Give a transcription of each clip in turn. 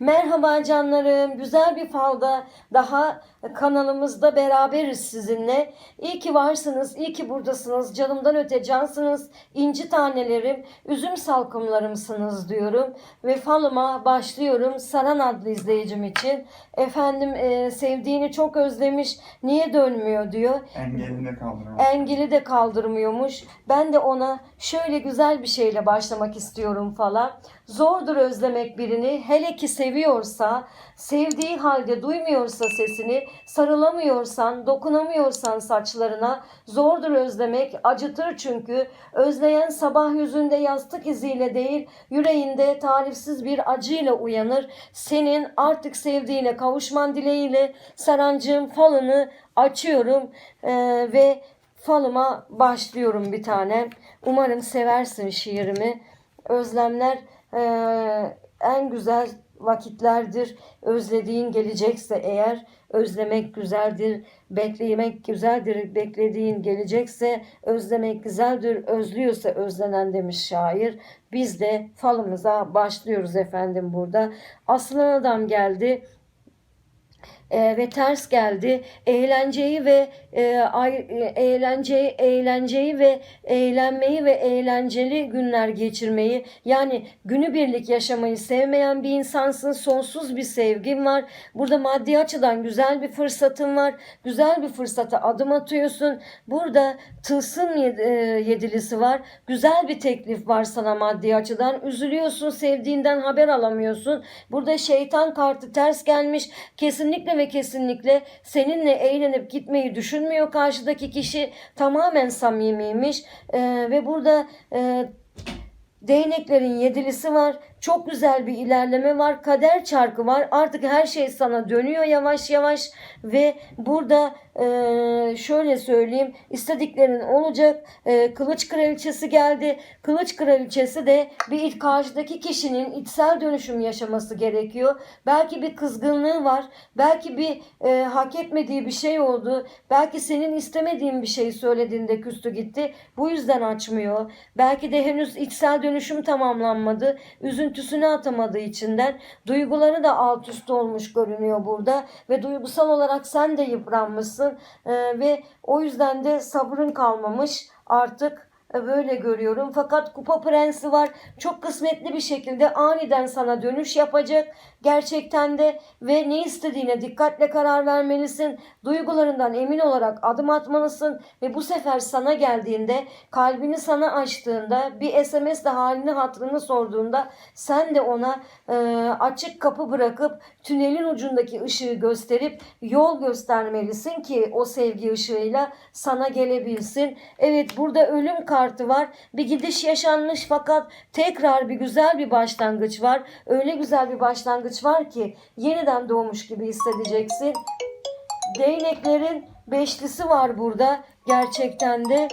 Merhaba canlarım. Güzel bir falda daha kanalımızda beraberiz sizinle. İyi ki varsınız, iyi ki buradasınız. Canımdan öte cansınız. İnci tanelerim, üzüm salkımlarımsınız diyorum. Ve falıma başlıyorum. Saran adlı izleyicim için. Efendim e, sevdiğini çok özlemiş. Niye dönmüyor diyor. Engelini kaldırıyor. Engeli de kaldırmıyormuş. Ben de ona şöyle güzel bir şeyle başlamak istiyorum falan. Zordur özlemek birini. Hele ki seviyorsa, sevdiği halde duymuyorsa sesini, sarılamıyorsan, dokunamıyorsan saçlarına, zordur özlemek, acıtır çünkü. Özleyen sabah yüzünde yastık iziyle değil, yüreğinde tarifsiz bir acıyla uyanır. Senin artık sevdiğine kavuşman dileğiyle Sarancığım falını açıyorum Ee, ve falıma başlıyorum bir tane. Umarım seversin şiirimi. Özlemler eee, en güzel vakitlerdir. Özlediğin gelecekse eğer özlemek güzeldir, beklemek güzeldir, beklediğin gelecekse özlemek güzeldir, özlüyorsa özlenen demiş şair. Biz de falımıza başlıyoruz efendim burada. Aslan adam geldi. E, ve ters geldi. Eğlenceyi ve e, ay, eğlenceyi, eğlenceyi ve eğlenmeyi ve eğlenceli günler geçirmeyi yani günübirlik yaşamayı sevmeyen bir insansın. Sonsuz bir sevgin var. Burada maddi açıdan güzel bir fırsatın var. Güzel bir fırsata adım atıyorsun. Burada tılsım e, yedilisi var. Güzel bir teklif var sana maddi açıdan. Üzülüyorsun, sevdiğinden haber alamıyorsun. Burada şeytan kartı ters gelmiş. Kesinlikle ve kesinlikle seninle eğlenip gitmeyi düşünmüyor karşıdaki kişi. Tamamen samimiymiş. Ee, ve burada e, değneklerin yedilisi var. Çok güzel bir ilerleme var. Kader çarkı var. Artık her şey sana dönüyor yavaş yavaş ve burada e, şöyle söyleyeyim istediklerin olacak. E, Kılıç kraliçesi geldi. Kılıç kraliçesi de bir karşıdaki kişinin içsel dönüşüm yaşaması gerekiyor. Belki bir kızgınlığı var. Belki bir e, hak etmediği bir şey oldu. Belki senin istemediğin bir şey söylediğinde küstü gitti. Bu yüzden açmıyor. Belki de henüz içsel dönüşüm tamamlanmadı. Üzüntüsünü atamadığı içinden. Duyguları da alt üst olmuş görünüyor burada. Ve duygusal olarak sen de yıpranmışsın. E, ve o yüzden de sabrın kalmamış artık böyle görüyorum. Fakat kupa prensi var. Çok kısmetli bir şekilde aniden sana dönüş yapacak. Gerçekten de ve ne istediğine dikkatle karar vermelisin. Duygularından emin olarak adım atmalısın ve bu sefer sana geldiğinde, kalbini sana açtığında, bir SMS de halini hatırını sorduğunda sen de ona e, açık kapı bırakıp tünelin ucundaki ışığı gösterip yol göstermelisin ki o sevgi ışığıyla sana gelebilsin. Evet burada ölüm kartı var. Bir gidiş yaşanmış fakat tekrar bir güzel bir başlangıç var. Öyle güzel bir başlangıç var ki yeniden doğmuş gibi hissedeceksin. Değneklerin beşlisi var burada. Gerçekten de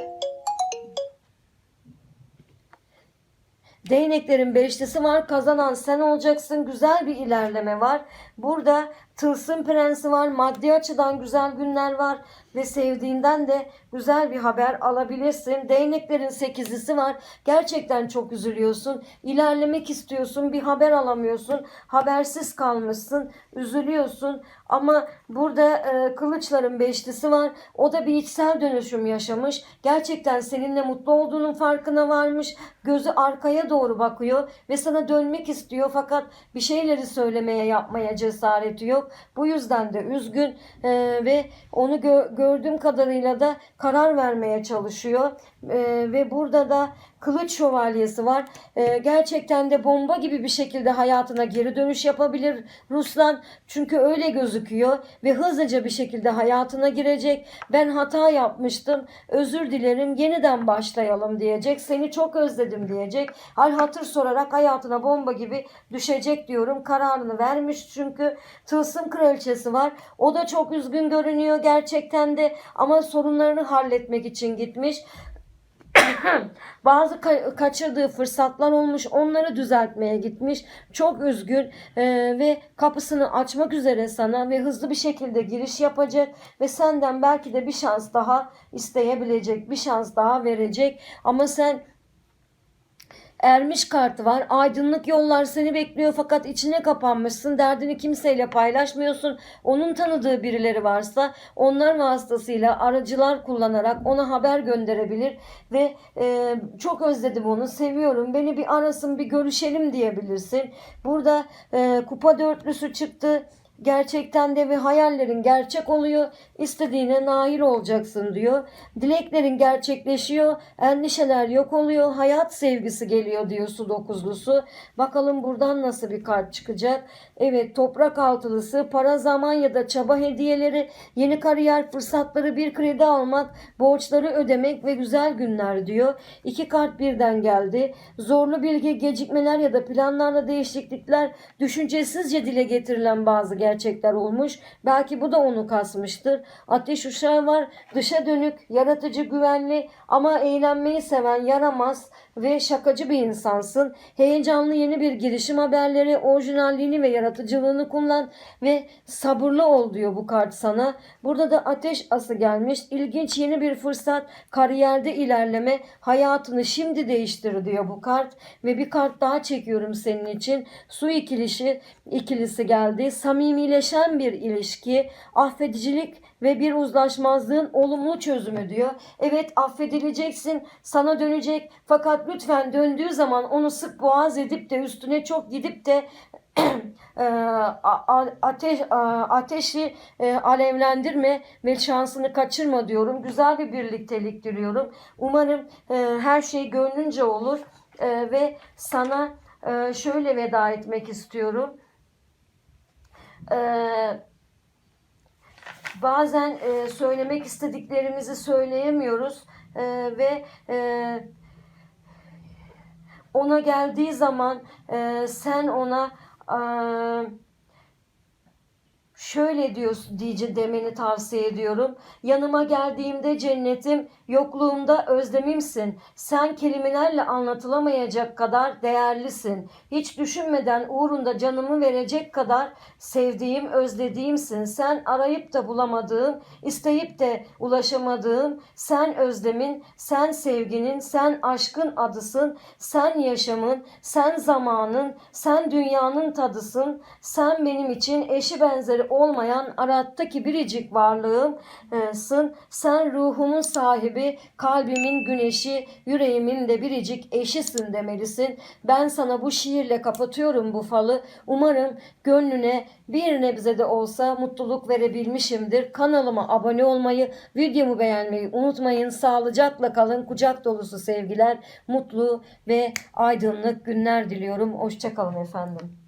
Değneklerin beşlisi var. Kazanan sen olacaksın. Güzel bir ilerleme var. Burada tılsım prensi var. Maddi açıdan güzel günler var. Ve sevdiğinden de güzel bir haber alabilirsin. Değneklerin sekizlisi var. Gerçekten çok üzülüyorsun. İlerlemek istiyorsun. Bir haber alamıyorsun. Habersiz kalmışsın. Üzülüyorsun. Ama burada e, kılıçların beşlisi var. O da bir içsel dönüşüm yaşamış. Gerçekten seninle mutlu olduğunun farkına varmış. Gözü arkaya doğru bakıyor ve sana dönmek istiyor fakat bir şeyleri söylemeye yapmaya cesareti yok. Bu yüzden de üzgün e, ve onu gö- gördüğüm kadarıyla da karar vermeye çalışıyor. E, ve burada da kılıç şövalyesi var. E, gerçekten de bomba gibi bir şekilde hayatına geri dönüş yapabilir Ruslan. Çünkü öyle gözüküyor ve hızlıca bir şekilde hayatına girecek. Ben hata yapmıştım. Özür dilerim. Yeniden başlayalım diyecek. Seni çok özledim diyecek. Hal hatır sorarak hayatına bomba gibi düşecek diyorum. Kararını vermiş çünkü tılsım kraliçesi var. O da çok üzgün görünüyor gerçekten de ama sorunlarını halletmek için gitmiş. Bazı ka- kaçırdığı fırsatlar olmuş. Onları düzeltmeye gitmiş. Çok üzgün e, ve kapısını açmak üzere sana ve hızlı bir şekilde giriş yapacak ve senden belki de bir şans daha isteyebilecek, bir şans daha verecek. Ama sen ermiş kartı var. Aydınlık yollar seni bekliyor fakat içine kapanmışsın. Derdini kimseyle paylaşmıyorsun. Onun tanıdığı birileri varsa onlar vasıtasıyla aracılar kullanarak ona haber gönderebilir ve e, çok özledim onu, seviyorum. Beni bir arasın, bir görüşelim diyebilirsin. Burada e, kupa dörtlüsü çıktı. Gerçekten de ve hayallerin gerçek oluyor. İstediğine nail olacaksın diyor. Dileklerin gerçekleşiyor. Endişeler yok oluyor. Hayat sevgisi geliyor diyor su dokuzlusu. Bakalım buradan nasıl bir kart çıkacak. Evet toprak altılısı, para zaman ya da çaba hediyeleri, yeni kariyer fırsatları, bir kredi almak, borçları ödemek ve güzel günler diyor. İki kart birden geldi. Zorlu bilgi, gecikmeler ya da planlarla değişiklikler, düşüncesizce dile getirilen bazı gerçekler olmuş. Belki bu da onu kasmıştır. Ateş uşağı var. Dışa dönük, yaratıcı, güvenli ama eğlenmeyi seven, yaramaz ve şakacı bir insansın. Heyecanlı yeni bir girişim haberleri, orijinalliğini ve yaratıcılığını kullan ve sabırlı ol diyor bu kart sana. Burada da ateş ası gelmiş. İlginç yeni bir fırsat, kariyerde ilerleme, hayatını şimdi değiştir diyor bu kart. Ve bir kart daha çekiyorum senin için. Su ikilisi, ikilisi geldi. Samimileşen bir ilişki, affedicilik ve bir uzlaşmazlığın olumlu çözümü diyor. Evet affedileceksin, sana dönecek fakat lütfen döndüğü zaman onu sık boğaz edip de üstüne çok gidip de e, ateş ateşi e, alevlendirme ve şansını kaçırma diyorum. Güzel bir birliktelik diliyorum. Umarım e, her şey gönlünce olur ve sana şöyle veda etmek istiyorum. Eee bazen e, söylemek istediklerimizi söyleyemiyoruz E, ve e, ona geldiği zaman e, sen ona e, şöyle diyorsun diye demeni tavsiye ediyorum. Yanıma geldiğimde cennetim, yokluğumda özlemimsin. Sen kelimelerle anlatılamayacak kadar değerlisin. Hiç düşünmeden uğrunda canımı verecek kadar sevdiğim, özlediğimsin. Sen arayıp da bulamadığım, isteyip de ulaşamadığım, sen özlemin, sen sevginin, sen aşkın adısın, sen yaşamın, sen zamanın, sen dünyanın tadısın. Sen benim için eşi benzeri olmayan arattaki biricik varlığımsın. Sen ruhumun sahibi, kalbimin güneşi, yüreğimin de biricik eşisin demelisin. Ben sana bu şiirle kapatıyorum bu falı. Umarım gönlüne bir nebze de olsa mutluluk verebilmişimdir. Kanalıma abone olmayı, videomu beğenmeyi unutmayın. Sağlıcakla kalın. Kucak dolusu sevgiler, mutlu ve aydınlık günler diliyorum. Hoşçakalın efendim.